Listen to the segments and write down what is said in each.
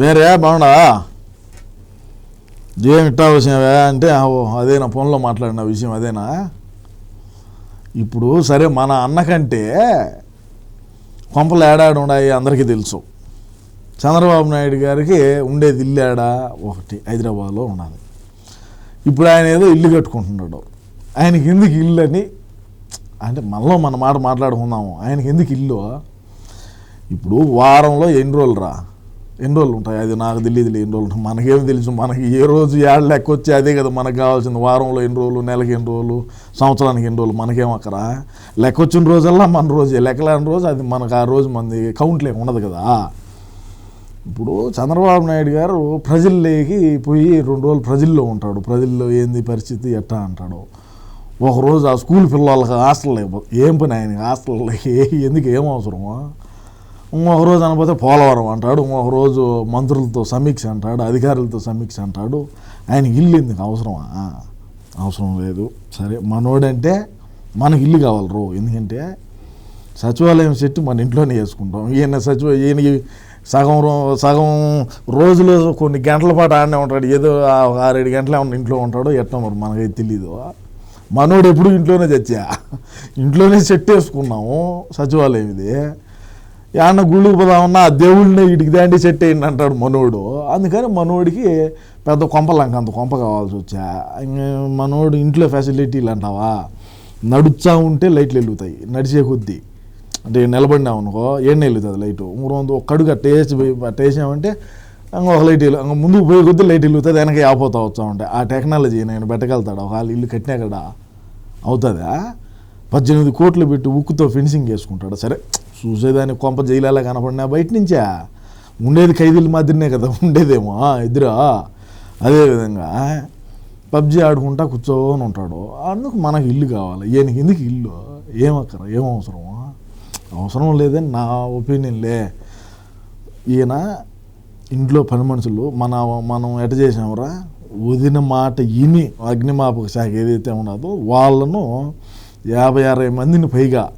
వేరే బాగుండా ఏం ఇట్టా విషయమే అంటే అదేనా ఓ, ఫోన్లో మాట్లాడిన విషయం అదేనా? ఇప్పుడు సరే మన అన్నకంటే కొంపలు ఏడాడు ఉన్నాయి అందరికీ తెలుసు. చంద్రబాబు నాయుడు గారికి ఉండేది ఇల్లు ఏడా? ఒకటి హైదరాబాద్లో ఉన్నది. ఇప్పుడు ఆయన ఏదో ఇల్లు కట్టుకుంటున్నాడు. ఆయనకి ఎందుకు ఇల్లు అని అంటే మనలో మన మాట మాట్లాడుకుందాము. ఆయనకి ఎందుకు ఇల్లు? ఇప్పుడు వారంలో ఎన్ని రోజులు రా? ఎన్ని రోజులు ఉంటాయి. అది నాకు తెలియదు ఎన్ని రోజులు ఉంటాయి. మనకేం తెలుసు మనకి ఏ రోజు ఏళ్ళ లెక్క వచ్చి అదే కదా మనకు కావాల్సింది. వారంలో ఎన్ని రోజులు నెలకి ఎన్ని రోజులు సంవత్సరానికి ఎన్ని రోజులు మనకేం అక్కడ లెక్క వచ్చిన రోజల్లా మన రోజే. లెక్కలేని రోజు అది మనకు ఆ రోజు మనది కౌంట్లే ఉండదు కదా. ఇప్పుడు చంద్రబాబు నాయుడు గారు ప్రజల్లోకి పోయి రెండు రోజులు ప్రజల్లో ఉంటాడు. ప్రజల్లో ఏంది పరిస్థితి ఎట్టా అంటాడు. ఒకరోజు ఆ స్కూల్ పిల్లలకి హాస్టల్ లేకపోతే ఏం పని ఆయన హాస్టల్ ఎందుకు? ఏం అవసరమా? ఇంకొక రోజు అనకపోతే పోలవరం అంటాడు ఇంకొక రోజు మంత్రులతో సమీక్ష అంటాడు అధికారులతో సమీక్ష అంటాడు. ఆయన ఇల్లు ఎందుకు అవసరమా? అవసరం లేదు. సరే మనోడంటే మనకి ఇల్లు కావాలి రో. ఎందుకంటే సచివాలయం సెట్ మన ఇంట్లోనే చేసుకుంటాం ఈయన సచివ ఈయన సగం రో- సగం రోజులు కొన్ని గంటల పాటు ఆడనే ఉంటాడు. ఏదో ఆరేడు గంటలే ఉన్న ఇంట్లో ఉంటాడో ఎట్లా మరి మనకైతే తెలీదు. మనోడు ఎప్పుడు ఇంట్లోనే చచ్చా? ఇంట్లోనే సెట్ వేసుకున్నాము సచివాలయం ఇది ఏమన్న గుళ్ళకి పోదామన్నా ఆ దేవుడిని ఇటుకి దాండి సెట్ అయ్యింది అంటాడు మనోడు. అందుకని మనోడికి పెద్ద కొంపలంక అంత కొంప కావాల్సి వచ్చా. మనోడు ఇంట్లో ఫెసిలిటీలు అంటావా? నడుచా ఉంటే లైట్లు వెలుగుతాయి నడిచే కొద్దీ. అంటే నిలబడినావు అనుకో ఏం వెలుగుతుంది లైట్. ఇంకో ఒక కడుగు అట్ట వేసి పోయి అట్ట వేసామంటే లైట్ వెలు ముందుకు పోయే కొద్దీ లైట్ వెలుగుతుంది వెనక ఆపోతా వచ్చా ఉంటాయి ఆ టెక్నాలజీ నేను పెట్టగలుగుతాడు ఒక ఇల్లు కట్టినా కదా అవుతుందా? పద్దెనిమిది కోట్లు పెట్టి ఉక్కుతో ఫెన్సింగ్ వేసుకుంటాడు? సరే చూసేదాన్ని కొంప జైలాలా కనపడినా బయట నుంచా? ఉండేది ఖైదీల మాదిరినే కదా ఉండేదేమో. ఎదురా అదేవిధంగా పబ్జి ఆడుకుంటా కూర్చోని ఉంటాడు. అందుకు మనకు ఇల్లు కావాలి. ఈయనకి ఎందుకు ఇల్లు? ఏమక్కర ఏం అవసరమా? అవసరం లేదని నా ఒపీనియన్లే ఈయన ఇంట్లో పని మనుషులు మన మనం ఎట చేసామురా వదిన మాట ఇని అగ్నిమాపక శాఖ ఏదైతే ఉన్నదో వాళ్ళను యాభై అరవై మందిని పైగా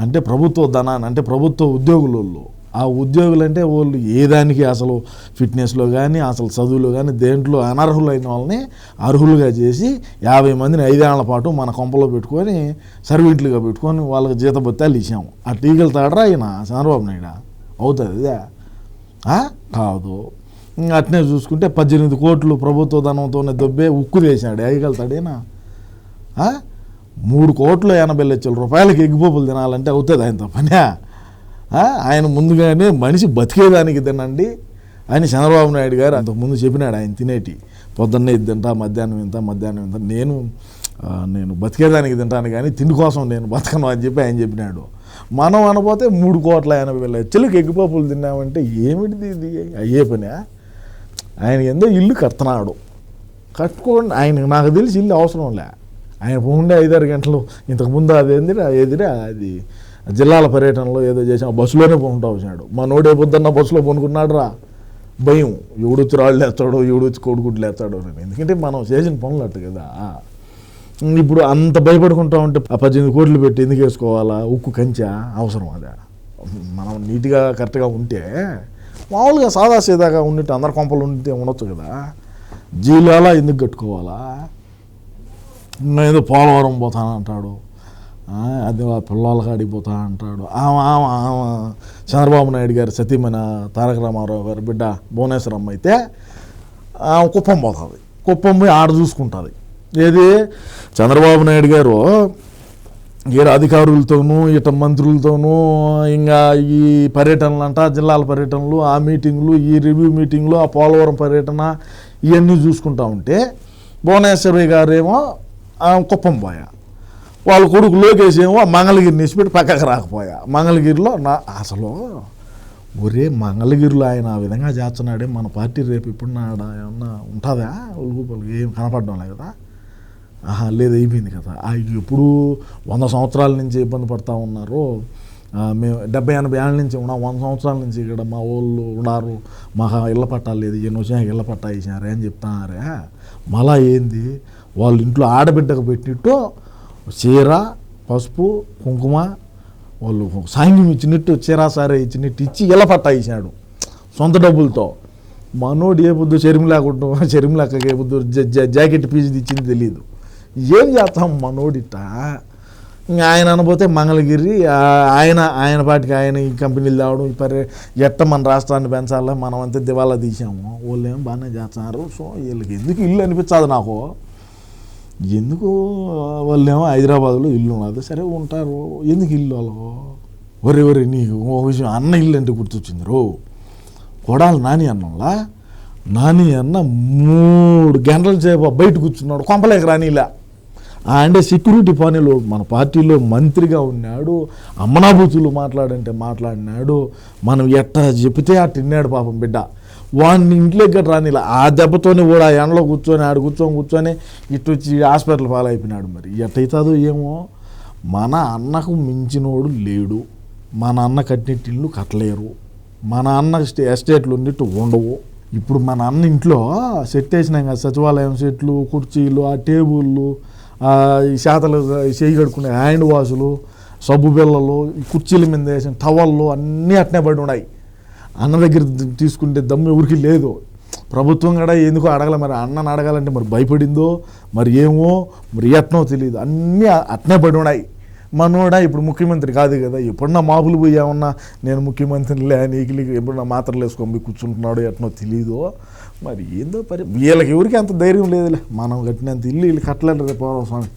అంటే ప్రభుత్వ ధనాన్ని అంటే ప్రభుత్వ ఉద్యోగుల వాళ్ళు ఆ ఉద్యోగులు అంటే వాళ్ళు ఏ దానికి అసలు ఫిట్నెస్లో కానీ అసలు చదువులో కానీ దేంట్లో అనర్హులైన వాళ్ళని అర్హులుగా చేసి యాభై మందిని ఐదేళ్ళ పాటు మన కొంపలో పెట్టుకొని సర్వీంట్లుగా పెట్టుకొని వాళ్ళకి జీతభత్యాలు ఇచ్చాము. ఆ టీగలు తాడరా ఆయన చంద్రబాబు నాయుడు? అవుతుంది ఇదే కాదు. అట్నే చూసుకుంటే పద్దెనిమిది కోట్లు ప్రభుత్వ ధనంతోనే దొబ్బే ఉక్కు చేశాడు వేయగలుగుతాడేనా మూడు కోట్ల ఎనభై లక్షల రూపాయలకి ఎగ్గిపోపులు తినాలంటే అవుతుంది ఆయన తప్పనే ఆయన ముందుగానే మనిషి బతికేదానికి తినండి. అని చంద్రబాబు నాయుడు గారు అంతకుముందు చెప్పినాడు ఆయన తినేటి. పొద్దున్నే ఇది తింటా మధ్యాహ్నం ఇంత మధ్యాహ్నం ఇంత. నేను నేను బతికేదానికి తింటాను కానీ తిండి కోసం నేను బతకను అని చెప్పి ఆయన చెప్పినాడు. మనం అనపోతే మూడు కోట్ల ఎనభై లక్షలకు ఎగ్గిపోపులు తిన్నామంటే ఏమిటిది ఇది? అయ్యే పనే ఆయన ఎందో ఇల్లు కడుతున్నాడు. కట్టుకోండి ఆయన నాకు తెలిసి ఇల్లు అవసరం లే. ఆయన ఉండే ఐదారు గంటలు. ఇంతకుముందు అది ఏందిరా ఏదిరా అది జిల్లాల పర్యటనలో ఏదో చేసాం బస్సులోనే పోంటా వచ్చినాడు మనోడే పొద్దున్న బస్సులో పొనుకున్నాడు రా భయం. ఎవడొచ్చి రాళ్ళు లేస్తాడో ఎవడొచ్చి కోడిగుడ్లు లేస్తాడో అని. ఎందుకంటే మనం చేసిన పనులు అట్టు కదా. ఇప్పుడు అంత భయపడుకుంటా ఉంటే ఆ పద్దెనిమిది కోట్లు పెట్టి ఎందుకు వేసుకోవాలా? ఉక్కు కంచా అవసరం అదే? మనం నీట్గా కరెక్ట్గా ఉంటే మామూలుగా సాదా సీదాగా ఉండితే అందరి కొంపలు ఉంటే ఉండొచ్చు కదా. జీలాలా ఎందుకు కట్టుకోవాలా? నేను ఏదో పోలవరం పోతానంటాడు అది ఆ పిల్లలకి కాడికి పోతా అంటాడు. ఆమె ఆమె ఆమె. చంద్రబాబు నాయుడు గారు సతీమణ తారక రామారావు గారు బిడ్డ భువనేశ్వరమ్మ అయితే ఆమె కుప్పం పోతుంది. కుప్పం పోయి ఆడ చూసుకుంటుంది. ఏది? చంద్రబాబు నాయుడు గారు ఈడ అధికారులతోనూ ఇట మంత్రులతోనూ ఇంకా ఈ పర్యటనలు అంట జిల్లాల పర్యటనలు ఆ మీటింగ్లు ఈ రివ్యూ మీటింగ్లు ఆ పోలవరం పర్యటన ఇవన్నీ చూసుకుంటా ఉంటే భువనేశ్వరి గారేమో కుప్పం పోయా. వాళ్ళ కొడుకు లోకేష్ ఏమో మంగళగిరిని ఇచ్చిపెట్టి పక్కకు రాకపోయా. మంగళగిరిలో నా అసలు ఒరే మంగళగిరిలో ఆయన ఆ విధంగా చేస్తున్నాడే మన పార్టీ రేపు ఇప్పుడు నాడా ఏమన్నా ఉంటుందా? ఒలుగుపలుగు ఏం కనపడడం లేదు కదా. ఆహా లేదు అయిపోయింది కదా. ఆ ఎప్పుడు వంద సంవత్సరాల నుంచి ఇబ్బంది పడతా ఉన్నారు. మేము డెబ్బై ఎనభై ఏళ్ళ నుంచి ఉన్నాం వంద సంవత్సరాల నుంచి ఇక్కడ మా వాళ్ళు ఉన్నారు. మాకు ఇళ్ళ పట్టాలు లేదు ఈయన వచ్చినా ఇళ్ళ పట్టా ఇచ్చినారే అని చెప్తున్నారే. మళ్ళా ఏంది? వాళ్ళ ఇంట్లో ఆడబిడ్డకు పెట్టినట్టు చీర పసుపు కుంకుమ వాళ్ళు సాంగ్యం ఇచ్చినట్టు చీర సారే ఇచ్చినట్టు ఇచ్చి ఇలా పట్టా ఇచ్చినాడు సొంత డబ్బులతో. మనోడు ఏ పొద్దు చెరుము లేకుండా చెరుము లెక్కకి ఏ పొద్దు జ- జాకెట్ పీజు ఇచ్చింది తెలియదు ఏం చేస్తాం మనోడిట? ఆయన అనబోతే మంగళగిరి ఆయన ఆయన పాటికి ఆయన ఈ కంపెనీలు తేవడం ఈ పరి ఎట్ట మన రాష్ట్రాన్ని పెంచాలా మనం అంతే దివాలా తీసాము వాళ్ళు ఏం బాగానే చేస్తున్నారు. సో వీళ్ళకి ఎందుకు ఇల్లు అనిపించదు నాకు? ఎందుకు వాళ్ళేమో హైదరాబాద్లో ఇల్లు ఉన్నది సరే ఉంటారు. ఎందుకు ఇల్లు వాళ్ళు? ఒరే ఒరే నీకు ఒక విషయం అన్న ఇల్లు అంటే గుర్తొచ్చింది. రో కొడాలి నాని అన్నంలా? నాని అన్న మూడు గంటల సేపు బయట కూర్చున్నాడు. కొంపలేక రానిలా. అంటే సెక్యూరిటీ పనిలో మన పార్టీలో మంత్రిగా ఉన్నాడు. అమ్మనాభూతులు మాట్లాడంటే మాట్లాడినాడు. మనం ఎట్ట చెప్తే అట్ట తిన్నాడు పాపం బిడ్డ. వాడిని ఇంట్లోకి గట్రా రానిలా. ఆ దెబ్బతోనే కూడా ఆ ఎండలో కూర్చొని ఆడు కూర్చొని కూర్చొని ఇటు వచ్చి హాస్పిటల్ పాలైపోయినాడు మరి. ఎట్టయితుందో ఏమో. మన అన్నకు మించినోడు లేడు. మన అన్న కట్టినట్టు ఇల్లు కట్టలేరు. మన అన్న స్టే ఎస్టేట్లు ఉన్నట్టు ఉండవు. ఇప్పుడు మన అన్న ఇంట్లో సెట్ వేసినాం కదా సచివాలయం సెట్లు కుర్చీలు ఆ టేబుళ్ళు ఈ శాతలు చేయి కడుకునే హ్యాండ్ వాషులు సబ్బు బిళ్ళలు ఈ కుర్చీల మీద వేసిన టవళ్ళు అన్నీ అట్నే పడి ఉన్నాయి. అన్న దగ్గర తీసుకుంటే దమ్ము ఎవరికి లేదు. ప్రభుత్వం కూడా ఎందుకో అడగల? మరి అన్నని అడగాలంటే మరి భయపడిందో? మరి ఏమో? మరి ఎట్నో తెలియదు అన్నీ అట్నే పడి ఉన్నాయి. మనోడా ఇప్పుడు ముఖ్యమంత్రి కాదు కదా. ఎప్పుడన్నా మాపులు పోయి ఏమన్నా నేను ముఖ్యమంత్రిలే నీకు ఎప్పుడన్నా మాత్రలు వేసుకొని పోయి కూర్చుంటున్నాడో ఎట్నో తెలియదో మరి ఏందో పరి వీళ్ళకి ఎవరికి అంత ధైర్యం లేదులే. మనం కట్టినంత ఇల్లు వీళ్ళు కట్టలేరు రేపు స్వామి.